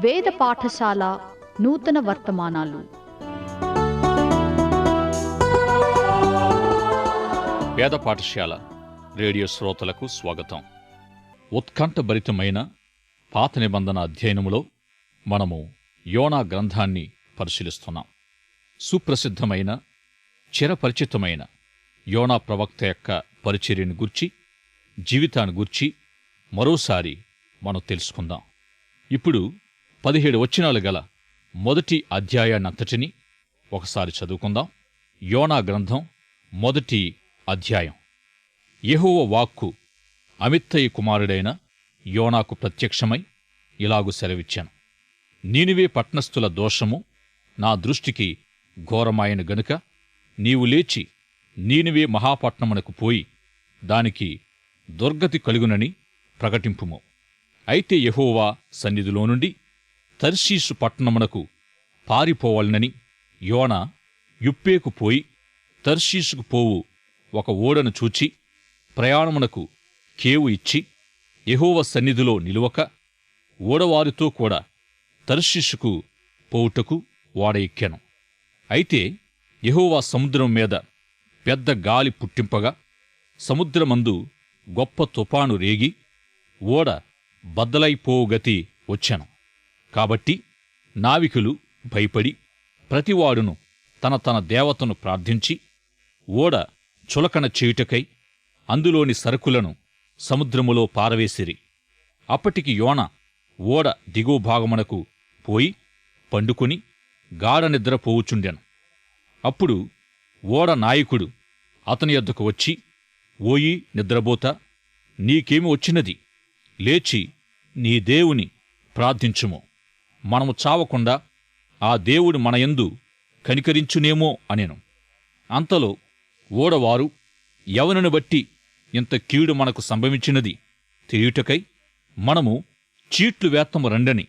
వేద పాఠశాల నూతన వర్తమానాలు. వేద పాఠశాల రేడియో శ్రోతలకు స్వాగతం. ఉత్కంఠభరితమైన పాత నిబంధన అధ్యయనములో మనము యోనా గ్రంథాన్ని పరిశీలిస్తున్నాం. సుప్రసిద్ధమైన చిరపరిచితమైన యోనా ప్రవక్త యొక్క పరిచర్యను గుర్చి జీవితాన్ని గుర్చి మరోసారి మనం తెలుసుకుందాం. ఇప్పుడు పదిహేడు వచనాలు గల మొదటి అధ్యాయాన్నంతటిని ఒకసారి చదువుకుందాం. యోనా గ్రంథం మొదటి అధ్యాయం. యహోవ వాక్కు అమిత్తయ్య కుమారుడైన యోనాకు ప్రత్యక్షమై ఇలాగు సెలవిచ్చాను. నీనివే పట్నస్థుల దోషము నా దృష్టికి ఘోరమాయను గనుక నీవు లేచి నీనివే మహాపట్నమునకు పోయి దానికి దుర్గతి కలుగునని ప్రకటింపుము. అయితే యహోవా సన్నిధిలో నుండి తర్షీసు పట్టణమునకు పారిపోవాలనని యోన యుప్పేకు పోయి తర్షీసుకు పోవు ఒక ఓడను చూచి ప్రయాణమునకు కేవు ఇచ్చి యహోవ సన్నిధిలో నిలువక ఓడవారితో కూడా తర్షీసుకు పోవుటకు ఓడ ఎక్కాను అయితే యహోవా సముద్రం మీద పెద్ద గాలి పుట్టింపగా సముద్రమందు గొప్ప తుపాను రేగి ఓడ బద్దలైపోగతి వచ్చాను. కాబట్టి నావికులు భయపడి ప్రతివాడును తన తన దేవతను ప్రార్థించి ఓడ చులకన చేయుటకై అందులోని సరుకులను సముద్రములో పారవేసిరి. అప్పటికి యోన ఓడ దిగువ భాగమునకు పోయి పండుకొని గాఢ నిద్రపోవుచుండెను అప్పుడు ఓడ నాయకుడు అతని యొద్దకు వచ్చి ఓయి నిద్రబోతా నీకేమి వచ్చినది? లేచి నీ దేవుని ప్రార్థించుము. మనము చావకుండా ఆ దేవుడు మనయందు కనికరించునేమో అనేను. అంతలో ఓడవారు ఎవరిని బట్టి ఇంత కీడు మనకు సంభవించినది తెలియుటకై మనము చీట్లు వేత్తము రండని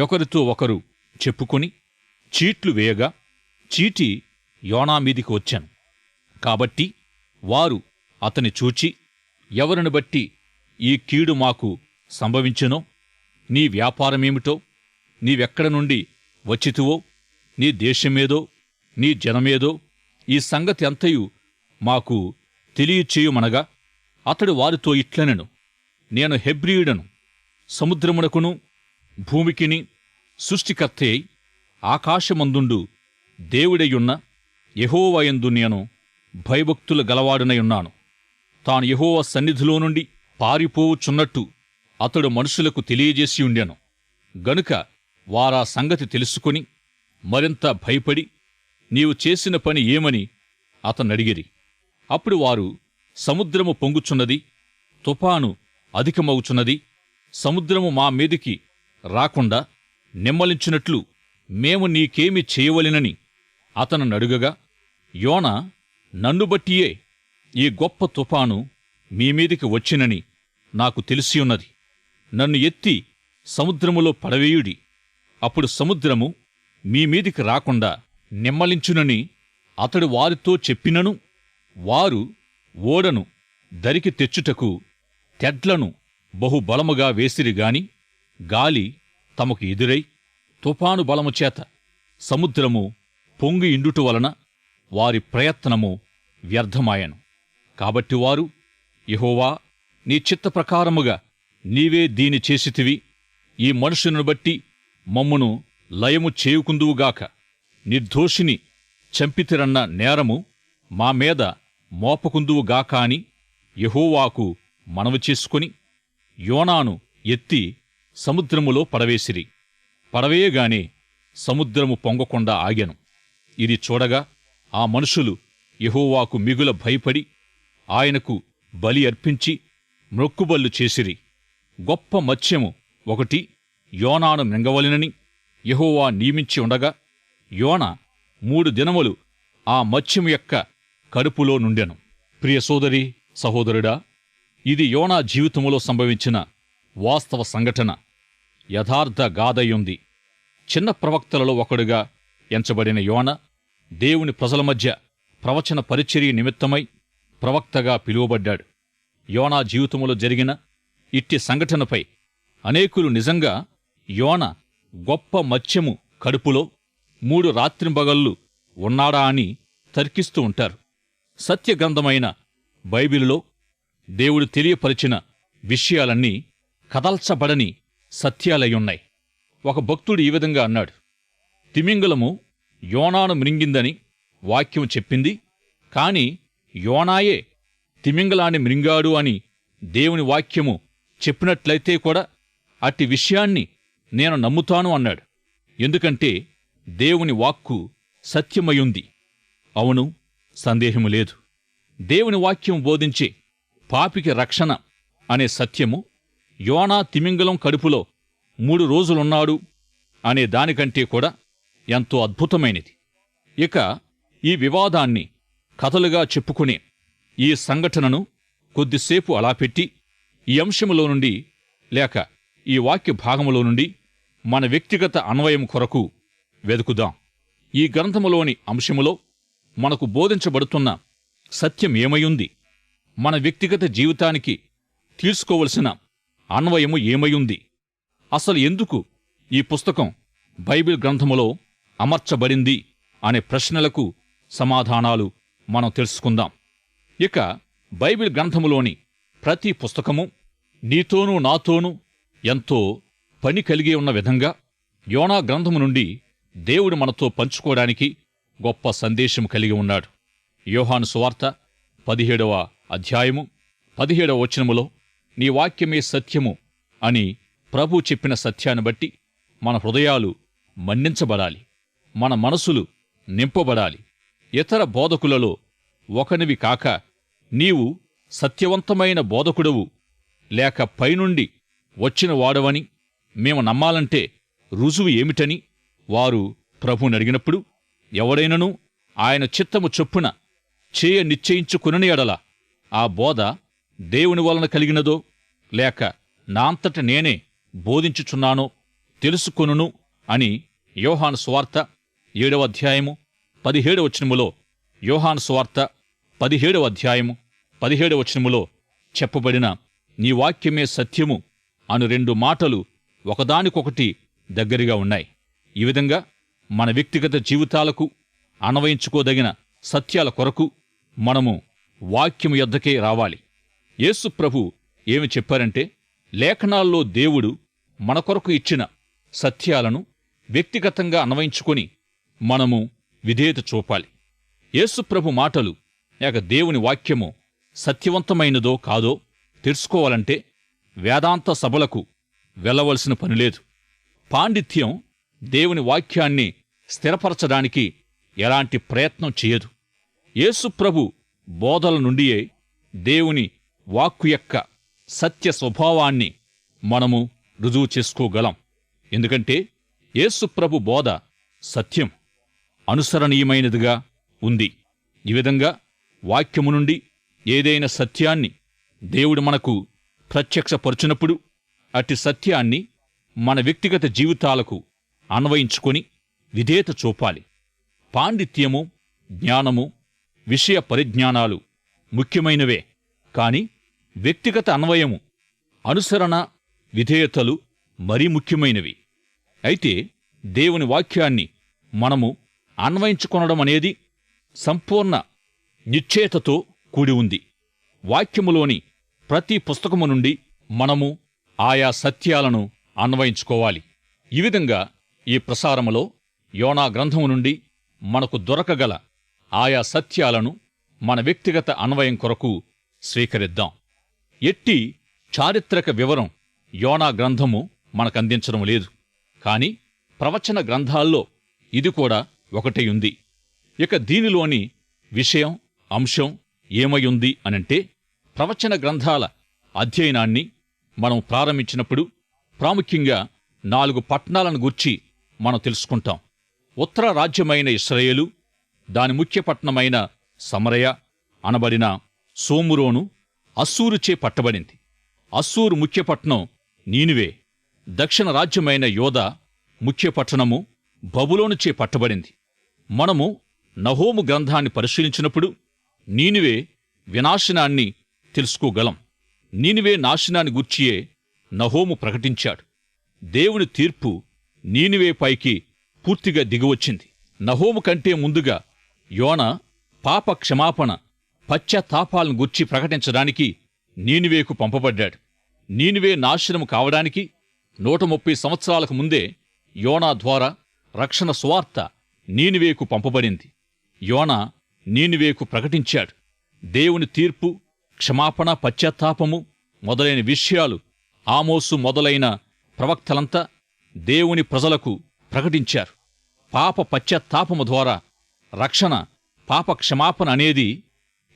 ఒకరితో ఒకరు చెప్పుకొని చీట్లు వేయగా చీటి యోనా మీదికి వచ్చాను. కాబట్టి వారు అతని చూచి ఎవరిని బట్టి ఈ కీడు మాకు సంభవించెనో నీ వ్యాపారమేమిటో నీవెక్కడ నుండి వచ్చితువో నీ దేశమేదో నీ జనమేదో ఈ సంగతి అంతయు మాకు తెలియచేయుమనగా అతడు వారితో ఇట్లనెను. నేను హెబ్రియుడను సముద్రమునకును భూమికిని సృష్టికర్తే ఆకాశమందుండు దేవుడయ్యున్న యహోవయందు నేను భయభక్తుల గలవాడనయున్నాను. తాను యహోవ సన్నిధిలో నుండి పారిపోవుచున్నట్టు అతడు మనుషులకు తెలియజేసి ఉండెను. గనుక వారా సంగతి తెలుసుకొని మరింత భయపడి నీవు చేసిన పని ఏమని అతనడిగిరి. అప్పుడు వారు సముద్రము పొంగుచున్నది తుఫాను అధికమవుచున్నది సముద్రము మా మీదికి రాకుండా నిమ్మలించినట్లు మేము నీకేమి చేయవలెనని అతను నడుగగా యోన నన్ను బట్టియే ఈ గొప్ప తుఫాను మీ మీదికి వచ్చినని నాకు తెలిసియున్నది. నన్ను ఎత్తి సముద్రములో పడవేయుడి. అప్పుడు సముద్రము మీ మీదికి రాకుండా నిమ్మలించునని అతడు వారితో చెప్పినను వారు ఓడను దరికి తెచ్చుటకు తెడ్లను బహుబలముగా వేసిరిగాని గాలి తమకు ఎదురై తుఫాను బలము చేత సముద్రము పొంగి ఇండుట వలన వారి ప్రయత్నము వ్యర్థమాయను. కాబట్టి వారు యహోవా నీ చిత్త ప్రకారముగా నీవే దీని చేసితివి. ఈ మనుషులను బట్టి మమ్మును లయము చేయుకుందువుగాక. నిర్దోషిని చంపితిరన్న నేరము మా మీద మోపకుందువుగాక అని యహోవాకు మనవి చేసుకుని యోనాను ఎత్తి సముద్రములో పడవేసిరి. పడవేయగానే సముద్రము పొంగకుండా ఆగెను. ఇది చూడగా ఆ మనుషులు యహోవాకు మిగుల భయపడి ఆయనకు బలి అర్పించి మ్రొక్కుబళ్ళు చేసిరి. గొప్ప మత్స్యము ఒకటి యోనాను మింగవలెనని యెహోవా నియమించి ఉండగా యోన మూడు దినములు ఆ మత్స్యం యొక్క కడుపులో నుండెను. ప్రియ సోదరి సహోదరుడా ఇది యోనా జీవితములో సంభవించిన వాస్తవ సంఘటన. యథార్థ గాథయుంది. చిన్న ప్రవక్తలలో ఒకడుగా ఎంచబడిన యోన దేవుని ప్రజల మధ్య ప్రవచన పరిచర్య నిమిత్తమై ప్రవక్తగా పిలువబడ్డాడు. యోనా జీవితములో జరిగిన ఇట్టి సంఘటనపై అనేకులు నిజంగా యోన గొప్ప మత్స్యము కడుపులో మూడు రాత్రింబగళ్ళు ఉన్నాడా అని తర్కిస్తూ ఉంటారు. సత్యగ్రంథమైన బైబిలులో దేవుడు తెలియపరిచిన విషయాలన్నీ కదల్చబడని సత్యాలయ్యున్నాయి ఒక భక్తుడు ఈ విధంగా అన్నాడు తిమింగలము యోనాను మృంగిందని వాక్యం చెప్పింది కాని యోనాయే తిమింగలాన్ని మృంగాడు అని దేవుని వాక్యము చెప్పినట్లయితే కూడా అట్టి విషయాన్ని నేను నమ్ముతాను అన్నాడు. ఎందుకంటే దేవుని వాక్కు సత్యమయుంది. అవును సందేహము లేదు. దేవుని వాక్యం బోధించే పాపికి రక్షణ అనే సత్యము యోనా తిమింగలం కడుపులో మూడు రోజులున్నాడు అనే దానికంటే కూడా ఎంతో అద్భుతమైనది. ఇక ఈ వివాదాన్ని కథలుగా చెప్పుకునే ఈ సంఘటనను కొద్దిసేపు అలా పెట్టి ఈ అంశములో నుండి లేక ఈ వాక్య భాగములో నుండి మన వ్యక్తిగత అన్వయం కొరకు వెదుకుదాం ఈ గ్రంథములోని అంశములో మనకు బోధించబడుతున్న సత్యం ఏమయుంది మన వ్యక్తిగత జీవితానికి తీసుకోవలసిన అన్వయము ఏమయుంది? అసలు ఎందుకు ఈ పుస్తకం బైబిల్ గ్రంథములో అమర్చబడింది అనే ప్రశ్నలకు సమాధానాలు మనం తెలుసుకుందాం. ఇక బైబిల్ గ్రంథములోని ప్రతి పుస్తకము నీతోనూ నాతోనూ ఎంతో పని కలిగి ఉన్న విధంగా యోనా గ్రంథము నుండి దేవుడు మనతో పంచుకోవడానికి గొప్ప సందేశం కలిగి ఉన్నాడు. యోహాను సువార్త పదిహేడవ అధ్యాయము పదిహేడవ వచనములో నీ వాక్యమే సత్యము అని ప్రభు చెప్పిన సత్యాన్ని బట్టి మన హృదయాలు మన్నించబడాలి. మన మనసులు నింపబడాలి. ఇతర బోధకులలో ఒకనివి కాక నీవు సత్యవంతమైన బోధకుడవు లేక పైనుండి వచ్చిన వాడవని మేము నమ్మాలంటే రుజువు ఏమిటని వారు ప్రభునడిగినప్పుడు ఎవడైనను ఆయన చిత్తము చొప్పున చేయ నిశ్చయించుకునని ఎడల ఆ బోధ దేవుని వలన కలిగినదో లేక నాంతట నేనే బోధించుచున్నానో తెలుసుకొనును అని యోహాను స్వార్త ఏడవ అధ్యాయము పదిహేడవ వచనములో యోహాను స్వార్త పదిహేడవ అధ్యాయము పదిహేడవ వచనములో చెప్పబడిన నీ వాక్యమే సత్యము అను రెండు మాటలు ఒకదానికొకటి దగ్గరగా ఉన్నాయి. ఈ విధంగా మన వ్యక్తిగత జీవితాలకు అన్వయించుకోదగిన సత్యాల కొరకు మనము వాక్యము యొద్దకే రావాలి. యేసు ప్రభు ఏమి చెప్పారంటే లేఖనాల్లో దేవుడు మన కొరకు ఇచ్చిన సత్యాలను వ్యక్తిగతంగా అన్వయించుకొని మనము విధేయత చూపాలి. యేసుప్రభు మాటలు లేక దేవుని వాక్యము సత్యవంతమైనదో కాదో తెలుసుకోవాలంటే వేదాంత సభలకు వెళ్ళవలసిన పనిలేదు పాండిత్యం దేవుని వాక్యాన్ని స్థిరపరచడానికి ఎలాంటి ప్రయత్నం చేయదు. యేసుప్రభు బోధల నుండియే దేవుని వాక్కు యొక్క సత్య స్వభావాన్ని మనము రుజువు చేసుకోగలం. ఎందుకంటే యేసుప్రభు బోధ సత్యం అనుసరణీయమైనదిగా ఉంది. ఈ విధంగా వాక్యము నుండి ఏదైనా సత్యాన్ని దేవుడు మనకు ప్రత్యక్షపరచినప్పుడు అట్టి సత్యాన్ని మన వ్యక్తిగత జీవితాలకు అన్వయించుకొని విధేయత చూపాలి. పాండిత్యము జ్ఞానము విషయ పరిజ్ఞానాలు ముఖ్యమైనవే. కాని వ్యక్తిగత అన్వయము అనుసరణ విధేయతలు మరీ ముఖ్యమైనవి. అయితే దేవుని వాక్యాన్ని మనము అన్వయించుకొనడం అనేది సంపూర్ణ నిశ్చేతతో కూడి ఉంది. వాక్యములోని ప్రతి పుస్తకము నుండి మనము ఆయా సత్యాలను అన్వయించుకోవాలి. ఈ విధంగా ఈ ప్రసారములో యోనా గ్రంథము నుండి మనకు దొరకగల ఆయా సత్యాలను మన వ్యక్తిగత అన్వయం కొరకు స్వీకరిద్దాం. ఎట్టి చారిత్రక వివరం యోనా గ్రంథము మనకందించడం లేదు. కాని ప్రవచన గ్రంథాల్లో ఇది కూడా ఒకటే ఉంది. ఇక దీనిలోని విషయం అంశం ఏమయుంది అనంటే ప్రవచన గ్రంథాల అధ్యయనాన్ని మనం ప్రారంభించినప్పుడు ప్రాముఖ్యంగా నాలుగు పట్టణాలను గూర్చి మనం తెలుసుకుంటాం. ఉత్తర రాజ్యమైన ఇస్రయేలు దాని ముఖ్య పట్టణమైన సమరయ అనబడిన సోమురోను అస్సూరుచే పట్టబడింది. అస్సూరు ముఖ్య పట్టణం నీనువే. దక్షిణ రాజ్యమైన యోధ ముఖ్య పట్టణము బబులోనుచే పట్టబడింది. మనము నహోము గ్రంథాన్ని పరిశీలించినప్పుడు నీనువే వినాశనాన్ని తెలుసుకోగలం. నీనివే నాశనాన్ని గుర్చియే నహోము ప్రకటించాడు. దేవుని తీర్పు నీనివే పైకి పూర్తిగా దిగివచ్చింది. నహోము కంటే ముందుగా యోన పాప క్షమాపణ పశ్చాత్తాపాలను గుర్చి ప్రకటించడానికి నీనివేకు పంపబడ్డాడు. నీనివే నాశనము కావడానికి నూట ముప్పై సంవత్సరాలకు ముందే యోనా ద్వారా రక్షణ సువార్త నీనివేకు పంపబడింది. యోనా నీనివేకు ప్రకటించాడు. దేవుని తీర్పు క్షమాపణ పశ్చాత్తాపము మొదలైన విషయాలు ఆమోసు మొదలైన ప్రవక్తలంతా దేవుని ప్రజలకు ప్రకటించారు. పాప పశ్చాత్తాపము ద్వారా రక్షణ పాప క్షమాపణ అనేది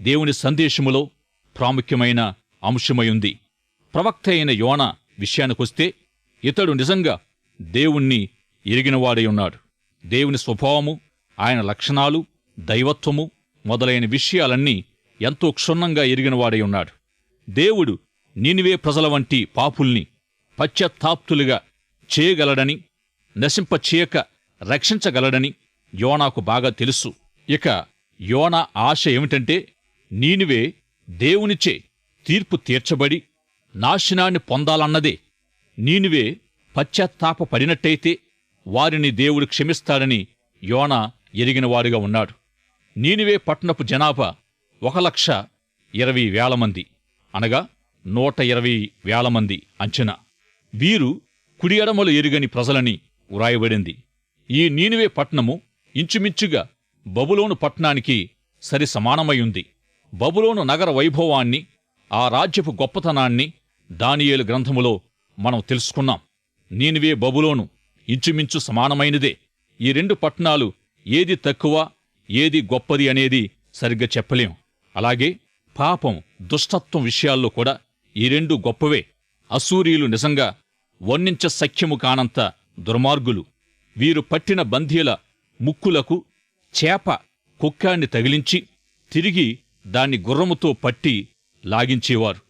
దేవుని సందేశములో ప్రాముఖ్యమైన అంశమయుంది. ప్రవక్త అయిన యోన విషయానికొస్తే ఇతడు నిజంగా దేవుణ్ణి ఎరిగినవాడై ఉన్నాడు. దేవుని స్వభావము ఆయన లక్షణాలు దైవత్వము మొదలైన విషయాలన్నీ ఎంతో క్షుణ్ణంగా ఎరిగినవాడై ఉన్నాడు. దేవుడు నినివే ప్రజల వంటి పాపుల్ని పశ్చాత్తాప్తులుగా చేయగలడని నశింపచేయక రక్షించగలడని యోనాకు బాగా తెలుసు. ఇక యోనా ఆశ ఏమిటంటే నీనివే దేవునిచే తీర్పు తీర్చబడి నాశనాన్ని పొందాలన్నదే. నీనివే పశ్చాత్తాప పడినట్టయితే వారిని దేవుడు క్షమిస్తాడని యోనా ఎరిగినవాడుగా ఉన్నాడు. నీనివే పట్టణపు జనాభా ఒక లక్ష ఇరవై వేల మంది అనగా నూట ఇరవై వేల మంది అంచనా. వీరు కుడి ఎడమలు ఎరుగని ప్రజలని వ్రాయబడింది ఈ నీనివే పట్టణము ఇంచుమించుగా బబులోను పట్టణానికి సరి సమానమైయుంది బబులోను నగర వైభవాన్ని ఆ రాజ్యపు గొప్పతనాన్ని దానియేలు గ్రంథములో మనం తెలుసుకున్నాం. నీనువే బబులోను ఇంచుమించు సమానమైనదే. ఈ రెండు పట్టణాలు ఏది తక్కువ ఏది గొప్పది అనేది సరిగ్గా చెప్పలేం. అలాగే పాపం దుష్టత్వం విషయాల్లో కూడా ఈ రెండు గొప్పవే. అసూరియులు నిజంగా వర్ణించ సఖ్యము కానంత దుర్మార్గులు. వీరు పట్టిన బంధీల ముక్కులకు చేప కుక్కాన్ని తగిలించి తిరిగి దాన్ని గుర్రముతో పట్టి లాగించేవారు.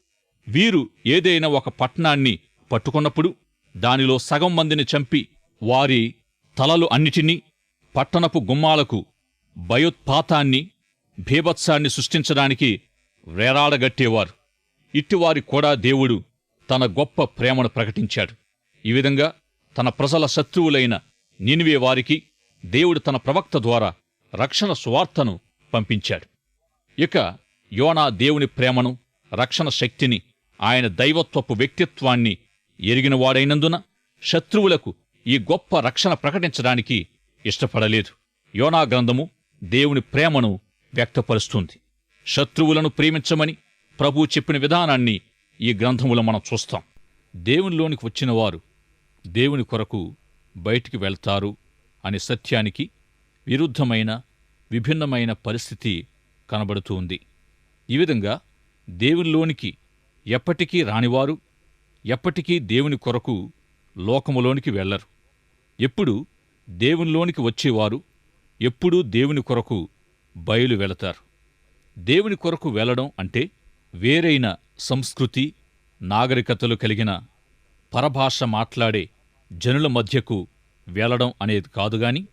వీరు ఏదైనా ఒక పట్టణాన్ని పట్టుకున్నప్పుడు దానిలో సగం మందిని చంపి వారి తలలు అన్నిటినీ పట్టణపు గుమ్మాలకు భయోత్పాతాన్ని భీభత్సాన్ని సృష్టించడానికి వేరాడగట్టేవారు. ఇట్టివారి కూడా దేవుడు తన గొప్ప ప్రేమను ప్రకటించాడు. ఈ విధంగా తన ప్రజల శత్రువులైన నినివే వారికి దేవుడు తన ప్రవక్త ద్వారా రక్షణ సువార్తను పంపించాడు. ఇక యోనా దేవుని ప్రేమను రక్షణ శక్తిని ఆయన దైవత్వపు వ్యక్తిత్వాన్ని ఎరిగినవాడైనందున శత్రువులకు ఈ గొప్ప రక్షణ ప్రకటించడానికి ఇష్టపడలేదు. యోనా గ్రంథము దేవుని ప్రేమను వ్యక్తపరుస్తుంది. శత్రువులను ప్రేమించమని ప్రభు చెప్పిన విధానాన్ని ఈ గ్రంథములో మనం చూస్తాం. దేవునిలోనికి వచ్చిన వారు దేవుని కొరకు బయటికి వెళ్తారు అనే సత్యానికి విరుద్ధమైన విభిన్నమైన పరిస్థితి కనబడుతూ ఉంది ఈ విధంగా దేవునిలోనికి ఎప్పటికీ రానివారు ఎప్పటికీ దేవుని కొరకు లోకములోనికి వెళ్ళరు. ఎప్పుడు దేవునిలోనికి వచ్చేవారు ఎప్పుడూ దేవుని కొరకు బయలు వెళతారు. దేవుని కొరకు వెళ్ళడం అంటే వేరైన సంస్కృతి నాగరికతలు కలిగిన పరభాష మాట్లాడే జనుల మధ్యకు వెళ్ళడం అనేది కాదుగాని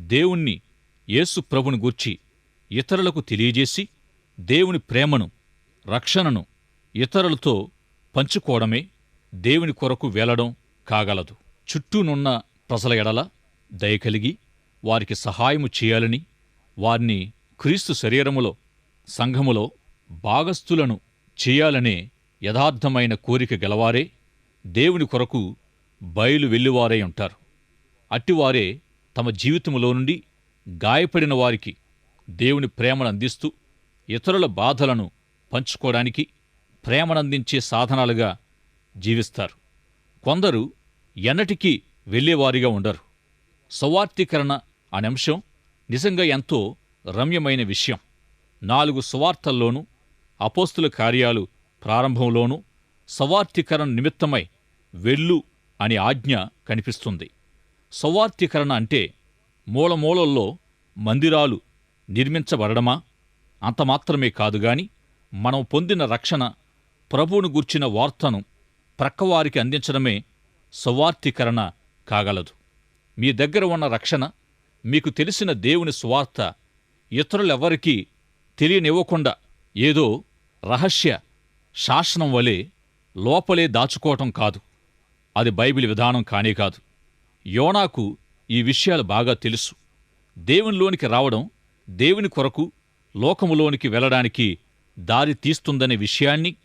దేవుణ్ణి యేసు ప్రభుని గూర్చి ఇతరులకు తెలియజేసి దేవుని ప్రేమను రక్షణను ఇతరులతో పంచుకోవడమే దేవుని కొరకు వెళ్ళడం కాగలదు. చుట్టూనున్న ప్రజల ఎడల దయ కలిగి వారికి సహాయము చేయాలని వారిని క్రీస్తు శరీరములో సంఘములో భాగస్థులను చేయాలనే యథార్థమైన కోరిక గలవారే దేవుని కొరకు బయలు వెళ్ళివారై ఉంటారు. అట్టివారే తమ జీవితములో నుండి గాయపడిన వారికి దేవుని ప్రేమను అందిస్తూ ఇతరుల బాధలను పంచుకోవడానికి ప్రేమనందించే సాధనాలుగా జీవిస్తారు. కొందరు ఎన్నటికీ వెళ్ళేవారిగా ఉండరు. సవార్థీకరణ అనే అంశం నిజంగా ఎంతో రమ్యమైన విషయం. నాలుగు సువార్తల్లోనూ అపోస్తుల కార్యాలు ప్రారంభంలోనూ సవార్థీకరణ నిమిత్తమై వెళ్ళు అనే ఆజ్ఞ కనిపిస్తుంది. సవార్థీకరణ అంటే మూలమూలల్లో మందిరాలు నిర్మించబడమా అంతమాత్రమే కాదుగాని మనం పొందిన రక్షణ ప్రభువును గూర్చిన వార్తను ప్రక్కవారికి అందించడమే సువార్థీకరణ కాగలదు. మీ దగ్గర ఉన్న రక్షణ మీకు తెలిసిన దేవుని సువార్త ఇతరులెవ్వరికీ తెలియనివ్వకుండా ఏదో రహస్య శాసనం వలె లోపలే దాచుకోవటం కాదు. అది బైబిల్ విధానం కానే కాదు. యోనాకు ఈ విషయాలు బాగా తెలుసు. దేవునిలోనికి రావడం దేవుని కొరకు లోకములోనికి వెళ్ళడానికి దారి తీస్తుందనే విషయాన్ని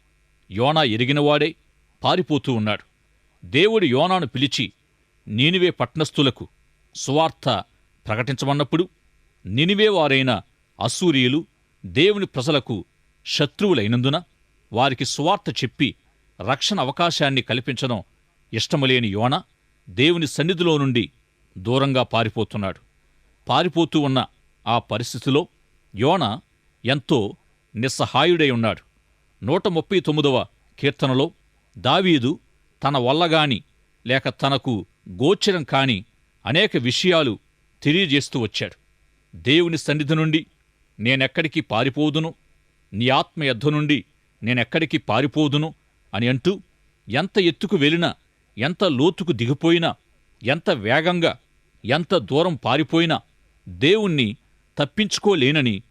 యోనా ఎరిగినవాడే పారిపోతూ ఉన్నాడు. దేవుడు యోనాను పిలిచి నీనివే పట్నస్థులకు సువార్త ప్రకటించమన్నప్పుడు నినివే వారైన అసూరియులు దేవుని ప్రజలకు శత్రువులైనందున వారికి సువార్త చెప్పి రక్షణ అవకాశాన్ని కల్పించడం ఇష్టములేని యోన దేవుని సన్నిధిలో నుండి దూరంగా పారిపోతున్నాడు. పారిపోతూ ఉన్న ఆ పరిస్థితిలో యోన ఎంతో నిస్సహాయుడై ఉన్నాడు. నూట ముప్పై తొమ్మిదవ కీర్తనలో దావీదు తన వల్లగాని లేక తనకు గోచరం కాని అనేక విషయాలు తెలియజేస్తూ వచ్చాడు. దేవుని సన్నిధి నుండి నేనెక్కడికి పారిపోదును? నీ ఆత్మ యొద్ద నుండి నేనెక్కడికి పారిపోదును? అని అంటూ ఎంత ఎత్తుకు వెళ్ళినా ఎంత లోతుకు దిగిపోయినా ఎంత వేగంగా ఎంత దూరం పారిపోయినా దేవుణ్ణి తప్పించుకోలేనని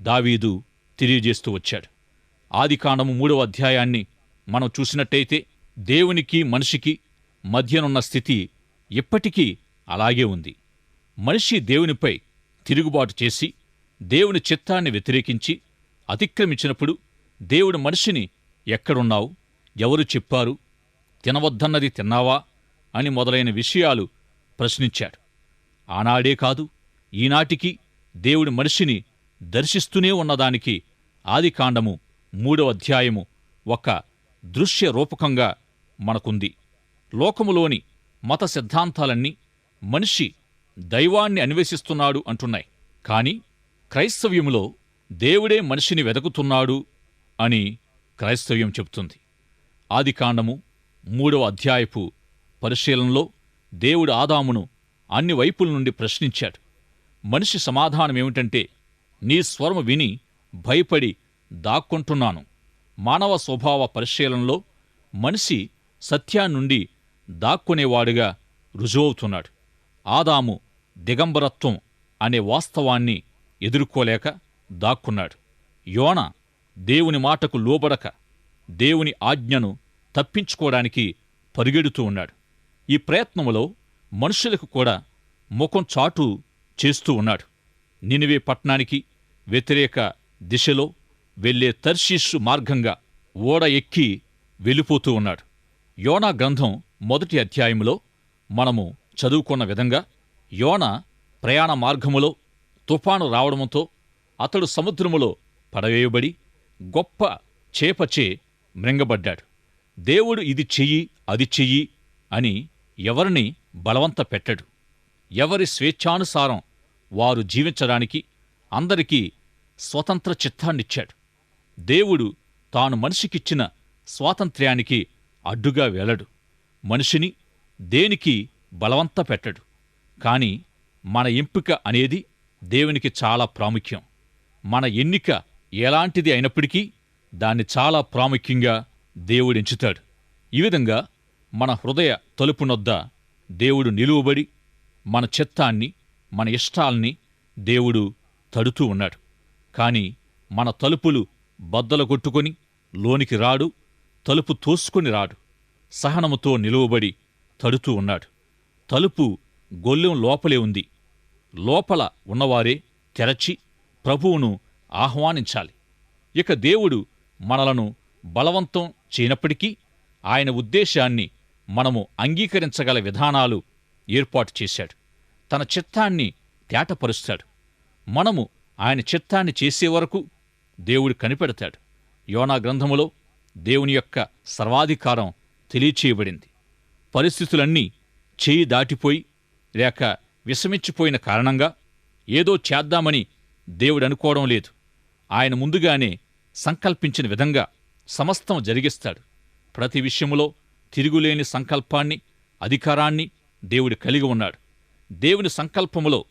దావీదు తెలియజేస్తూ వచ్చాడు. ఆదికాండము మూడవ అధ్యాయాన్ని మనం చూసినట్టయితే దేవునికి మనిషికి మధ్యనున్న స్థితి ఇప్పటికీ అలాగే ఉంది. మనిషి దేవునిపై తిరుగుబాటు చేసి దేవుని చిత్తాన్ని వ్యతిరేకించి అతిక్రమించినప్పుడు దేవుడు మనిషిని ఎక్కడున్నావు? ఎవరు చెప్పారు? తినవద్దన్నది తిన్నావా? అని మొదలైన విషయాలు ప్రశ్నించాడు. ఆనాడే కాదు ఈనాటికి దేవుడి మనిషిని దర్శిస్తూనే ఉన్నదానికి ఆదికాండము మూడవ అధ్యాయము ఒక దృశ్య రూపకంగా మనకుంది. లోకములోని మత సిద్ధాంతాలన్నీ మనిషి దైవాన్ని అన్వేషిస్తున్నాడు అంటున్నాయి. కాని క్రైస్తవ్యములో దేవుడే మనిషిని వెతుకుతున్నాడు అని క్రైస్తవ్యం చెబుతుంది. ఆదికాండము మూడవ అధ్యాయపు పరిశీలనలో దేవుడు ఆదామును అన్ని వైపుల నుండి ప్రశ్నించాడు. మనిషి సమాధానమేమిటంటే నీ స్వరము విని భయపడి దాక్కుంటున్నాను. మానవ స్వభావ పరిశీలనలో మనిషి సత్యాన్నుండి దాక్కునేవాడుగా రుజువవుతున్నాడు. ఆదాము దిగంబరత్వం అనే వాస్తవాన్ని ఎదుర్కోలేక దాక్కున్నాడు. యోన దేవుని మాటకు లోబడక దేవుని ఆజ్ఞను తప్పించుకోవడానికి పరిగెడుతూ ఉన్నాడు. ఈ ప్రయత్నములో మనుషులకు కూడా ముఖం చాటు చేస్తూ ఉన్నాడు. నినివే పట్నానికి వ్యతిరేక దిశలో వెళ్ళే తర్షీషు మార్గంగా ఓడ ఎక్కి వెళ్ళిపోతూ ఉన్నాడు. యోనా గ్రంథం మొదటి అధ్యాయములో మనము చదువుకున్న విధంగా యోన ప్రయాణ మార్గములో తుఫాను రావడముతో అతడు సముద్రములో పడవేయబడి గొప్ప చేపచే మృంగబడ్డాడు. దేవుడు ఇది చెయ్యి అది చెయ్యి అని ఎవరిని బలవంత పెట్టడు. ఎవరి స్వేచ్ఛానుసారం వారు జీవించడానికి అందరికీ స్వతంత్ర చిత్తాన్నిచ్చాడు. దేవుడు తాను మనిషికిచ్చిన స్వాతంత్ర్యానికి అడ్డుగా వేలడు మనిషిని దేనికి బలవంత పెట్టడు? కాని మన ఎంపిక అనేది దేవునికి చాలా ప్రాముఖ్యం. మన ఎన్నిక ఎలాంటిది అయినప్పటికీ దాన్ని చాలా ప్రాముఖ్యంగా దేవుడెంచుతాడు ఈ విధంగా మన హృదయ తలుపునొద్ద దేవుడు నిలువబడి మన చిత్తాన్ని మన ఇష్టాల్ని దేవుడు తడుతూ ఉన్నాడు. కాని మన తలుపులు బద్దలు కొట్టుకొని లోనికి రాడు తలుపు తోసుకొని రాడు సహనముతో నిలువబడి తడుతూ ఉన్నాడు. తలుపు గొల్లెం లోపలే ఉంది. లోపల ఉన్నవారే తెరచి ప్రభువును ఆహ్వానించాలి. ఇక దేవుడు మనలను బలవంతం చేయనప్పటికీ ఆయన ఉద్దేశాన్ని మనము అంగీకరించగల విధానాలు ఏర్పాటు చేశాడు. తన చిత్తాన్ని తేటపరుస్తాడు. మనము ఆయన చిత్తాన్ని చేసే వరకు దేవుడు కనిపెడతాడు. యోనా గ్రంథములో దేవుని యొక్క సర్వాధికారం తెలియచేయబడింది. పరిస్థితులన్నీ చేయి దాటిపోయి లేక విషమిచ్చిపోయిన కారణంగా ఏదో చేద్దామని దేవుడు అనుకోవడం లేదు. ఆయన ముందుగానే సంకల్పించిన విధంగా సమస్తం జరిగిస్తాడు. ప్రతి విషయములో తిరుగులేని సంకల్పాన్ని అధికారాన్ని దేవుడు కలిగి ఉన్నాడు. దేవుని సంకల్పములో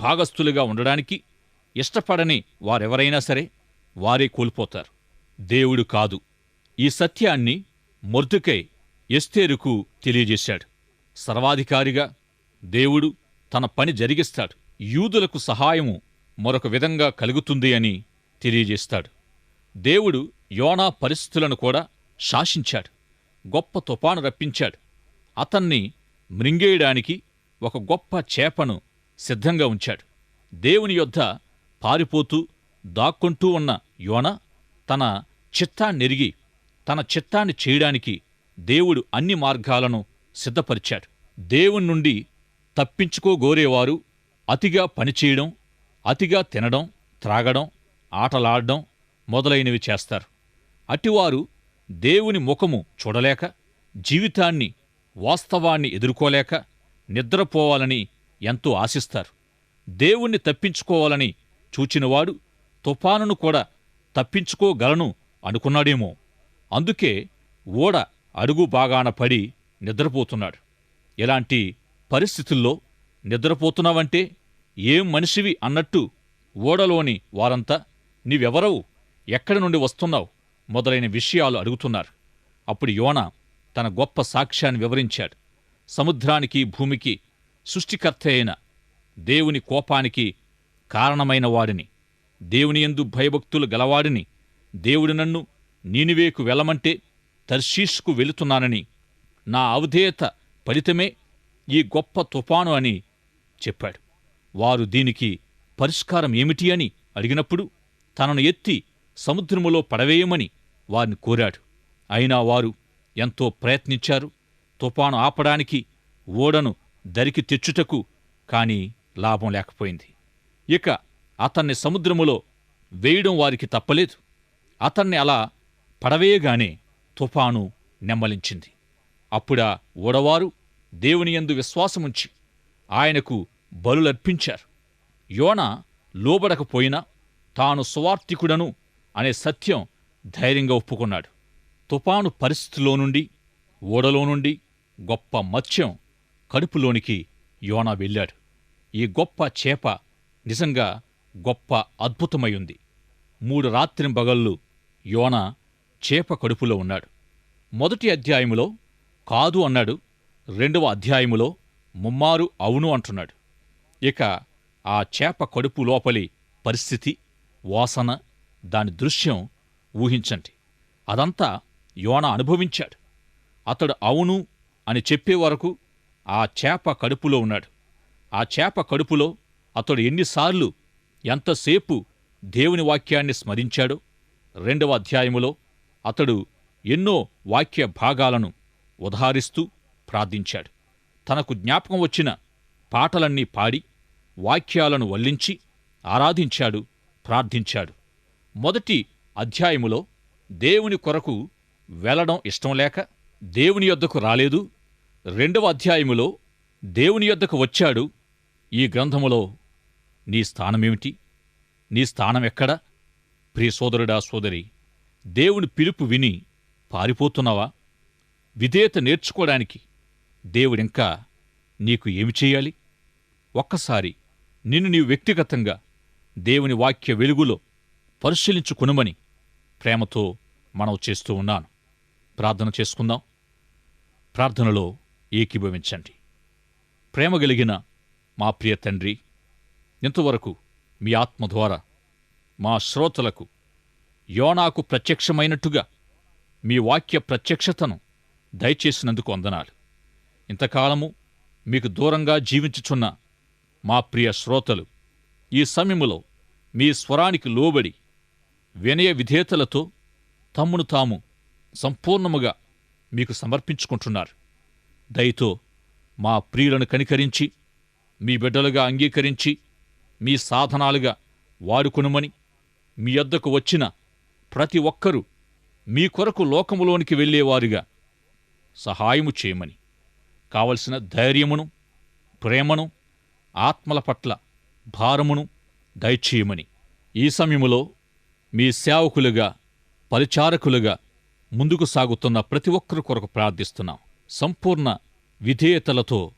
భాగస్థులుగా ఉండడానికి ఇష్టపడని వారెవరైనా సరే వారే కోల్పోతారు. దేవుడు కాదు. ఈ సత్యాన్ని మొర్దుకై ఎస్తేరుకు తెలియజేశాడు. సర్వాధికారిగా దేవుడు తన పని జరిగిస్తాడు. యూదులకు సహాయము మరొక విధంగా కలుగుతుంది అని తెలియజేస్తాడు. దేవుడు యోనా పరిస్థితులను కూడా శాసించాడు. గొప్ప తుపాను రప్పించాడు. అతన్ని మృంగేయడానికి ఒక గొప్ప చేపను సిద్ధంగా ఉంచాడు. దేవుని యొద్ద పారిపోతూ దాక్కుంటూ ఉన్న యోన తన చిత్తాన్నెరిగి తన చిత్తాన్ని చేయడానికి దేవుడు అన్ని మార్గాలను సిద్ధపరిచాడు. దేవుని నుండి తప్పించుకోగోరేవారు అతిగా పనిచేయడం అతిగా తినడం త్రాగడం ఆటలాడడం మొదలైనవి చేస్తారు. అటివారు దేవుని ముఖము చూడలేక జీవితాన్ని వాస్తవాన్ని ఎదుర్కోలేక నిద్రపోవాలని ఎంతో ఆశిస్తారు. దేవుణ్ణి తప్పించుకోవాలని చూచినవాడు తుఫానును కూడా తప్పించుకోగలను అనుకున్నాడేమో. అందుకే ఓడ అడుగు బాగాన పడి నిద్రపోతున్నాడు. ఇలాంటి పరిస్థితుల్లో నిద్రపోతున్నావంటే ఏం మనిషివి అన్నట్టు ఓడలోని వారంతా నీవెవరవు? ఎక్కడి నుండి వస్తున్నావు? మొదలైన విషయాలు అడుగుతున్నారు. అప్పుడు యోన తన గొప్ప సాక్ష్యాన్ని వివరించాడు. సముద్రానికి భూమికి సృష్టికర్త అయిన దేవుని కోపానికి కారణమైన వాడిని. దేవుని యందు భయభక్తులు గలవాడిని. దేవుడు నన్ను నీనివేకు వెళ్ళమంటే తర్షీష్కు వెళుతున్నానని నా అవధేయత ఫలితమే ఈ గొప్ప తుఫాను అని చెప్పాడు. వారు దీనికి పరిష్కారం ఏమిటి అని అడిగినప్పుడు తనను ఎత్తి సముద్రములో పడవేయమని వారిని కోరాడు. అయినా వారు ఎంతో ప్రయత్నించారు. తుఫాను ఆపడానికి ఓడను దరికి తెచ్చుటకు కాని లాభం లేకపోయింది. ఇక అతన్ని సముద్రములో వేయడం వారికి తప్పలేదు. అతన్ని అలా పడవేయగానే తుఫాను నెమ్మలించింది. అప్పుడా ఓడవారు దేవుని యందు విశ్వాసముంచి ఆయనకు బలులర్పించారు. యోన లోబడకపోయినా తాను సువార్థికుడను అనే సత్యం ధైర్యంగా ఒప్పుకున్నాడు. తుపాను పరిస్థితిలో నుండి ఓడలో నుండి గొప్ప మత్స్యం కడుపులోనికి యోన వెళ్ళాడు. ఈ గొప్ప చేప నిజంగా గొప్ప అద్భుతమై మూడు రాత్రింబగళ్ళు యోన చేప కడుపులో ఉన్నాడు. మొదటి అధ్యాయములో కాదు అన్నాడు రెండవ అధ్యాయములో ముమ్మారు అవును అంటున్నాడు. ఇక ఆ చేప కడుపు లోపలి పరిస్థితి వాసన దాని దృశ్యం ఊహించండి. అదంతా యోన అనుభవించాడు. అతడు అవును అని చెప్పే వరకు ఆ చేప కడుపులో ఉన్నాడు. ఆ చేప కడుపులో అతడు ఎన్నిసార్లు ఎంతసేపు దేవుని వాక్యాన్ని స్మరించాడో రెండవ అధ్యాయములో అతడు ఎన్నో వాక్య భాగాలను ఉదహరిస్తూ ప్రార్థించాడు. తనకు జ్ఞాపకం వచ్చిన పాటలన్నీ పాడి వాక్యాలను వల్లించి ఆరాధించాడు ప్రార్థించాడు. మొదటి అధ్యాయములో దేవుని కొరకు వెళ్ళడం ఇష్టం లేక దేవుని యొద్దకు రాలేదు. రెండవ అధ్యాయములో దేవుని యొద్దకు వచ్చాడు. ఈ గ్రంథములో నీ స్థానమేమిటి? నీ స్థానమెక్కడా ప్రియ సోదరుడా సోదరి దేవుని పిలుపు విని పారిపోతున్నావా? విధేయత నేర్చుకోవడానికి దేవుడింకా నీకు ఏమి చేయాలి? ఒక్కసారి నిన్ను నీవు వ్యక్తిగతంగా దేవుని వాక్య వెలుగులో పరిశీలించుకునుమని ప్రేమతో మనం చేస్తూ ఉన్నాను. ప్రార్థన చేసుకుందాం. ప్రార్థనలో ఏకీభవించండి. ప్రేమ కలిగిన మా ప్రియ తండ్రి ఇంతవరకు మీ ఆత్మ ద్వారా మా శ్రోతలకు యోనాకు ప్రత్యక్షమైనట్టుగా మీ వాక్య ప్రత్యక్షతను దయచేసినందుకు వందనాలు. ఇంతకాలము మీకు దూరంగా జీవించుచున్న మా ప్రియ శ్రోతలు ఈ సమయములో మీ స్వరానికి లోబడి వినయ విధేతలతో తమ్మును తాము సంపూర్ణముగా మీకు సమర్పించుకుంటున్నారు. దయతో మా ప్రియులను కనికరించి మీ బిడ్డలుగా అంగీకరించి మీ సాధనాలుగా వాడుకునుమని మీ యొద్దకు వచ్చిన ప్రతి ఒక్కరూ మీ కొరకు లోకములోనికి వెళ్ళేవారుగా సహాయము చేయమని. కావలసిన ధైర్యమును ప్రేమను ఆత్మల పట్ల భారమును దయచేయమని. ఈ సమయములో మీ సేవకులుగా పరిచారకులుగా ముందుకు సాగుతున్న ప్రతి ఒక్కరి కొరకు ప్రార్థిస్తున్నాం. సంపూర్ణ విధేయతలతో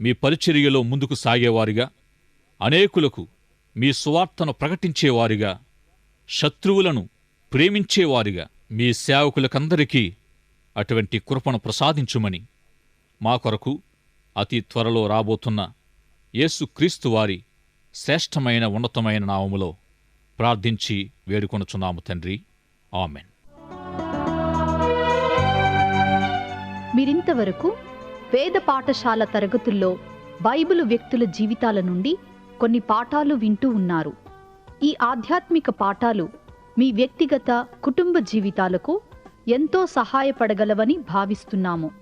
మీ పరిచర్యలో ముందుకు సాగేవారిగా అనేకులకు మీ సువార్తను ప్రకటించేవారిగా శత్రువులను ప్రేమించేవారిగా మీ సేవకులకందరికీ అటువంటి కృపను ప్రసాదించుమని మా కొరకు అతి త్వరలో రాబోతున్న యేసుక్రీస్తు వారి శ్రేష్టమైన ఉన్నతమైన నామములో ప్రార్థించి వేడుకొనుచున్నాము తండ్రి. ఆమెన్. మీరింతవరకు వేద పాఠశాల తరగతుల్లో బైబిలు వ్యక్తుల జీవితాల నుండి కొన్ని పాఠాలు వింటూ ఉన్నారు. ఈ ఆధ్యాత్మిక పాఠాలు మీ వ్యక్తిగత కుటుంబ జీవితాలకు ఎంతో సహాయపడగలవని భావిస్తున్నాము.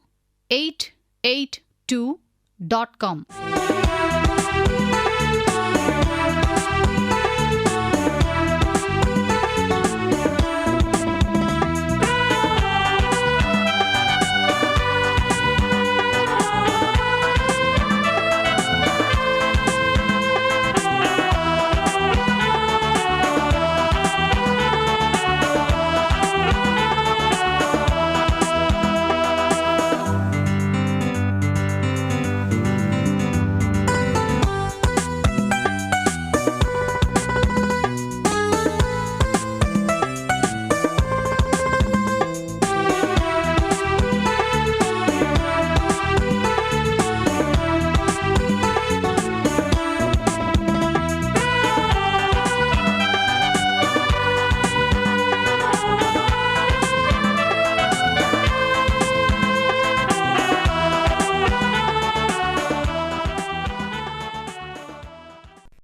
882.com.